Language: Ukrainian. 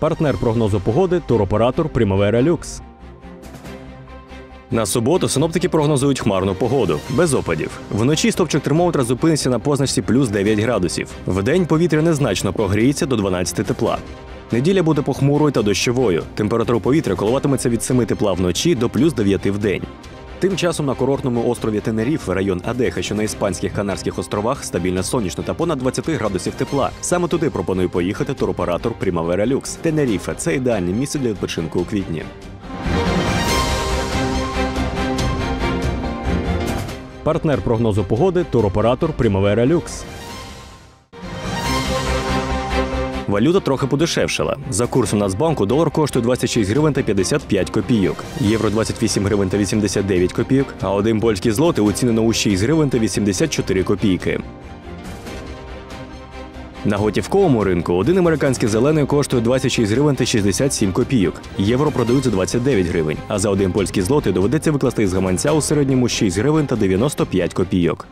Партнер прогнозу погоди туроператор Primavera Lux. На суботу синоптики прогнозують хмарну погоду, без опадів. Вночі стопчик термометра зупиниться на позначці плюс 9 градусів. Вдень повітря незначно прогріється до 12 тепла. Неділя буде похмурою та дощовою. Температура повітря коливатиметься від 7 тепла вночі до плюс 9 в день. Тим часом на курортному острові Тенеріф, район Адеха, що на іспанських Канарських островах, стабільно сонячно та понад 20 градусів тепла. Саме туди пропонує поїхати туроператор Primavera Lux. Тенеріфа це ідеальне місце для відпочинку у квітні. Партнер прогнозу погоди туроператор Primavera Lux. Валюта трохи подешевшала. За курсом Нацбанку долар коштує 26 гривень та 55 копійок, євро 28 гривень та 89 копійок, а один польський злотий оцінено у 6 гривень та 84 копійки. На готівковому ринку один американський зелений коштує 26 гривень та 67 копійок. Євро продають за 29 гривень, а за один польський злотий доведеться викласти з гаманця у середньому 6 гривень та 95 копійок.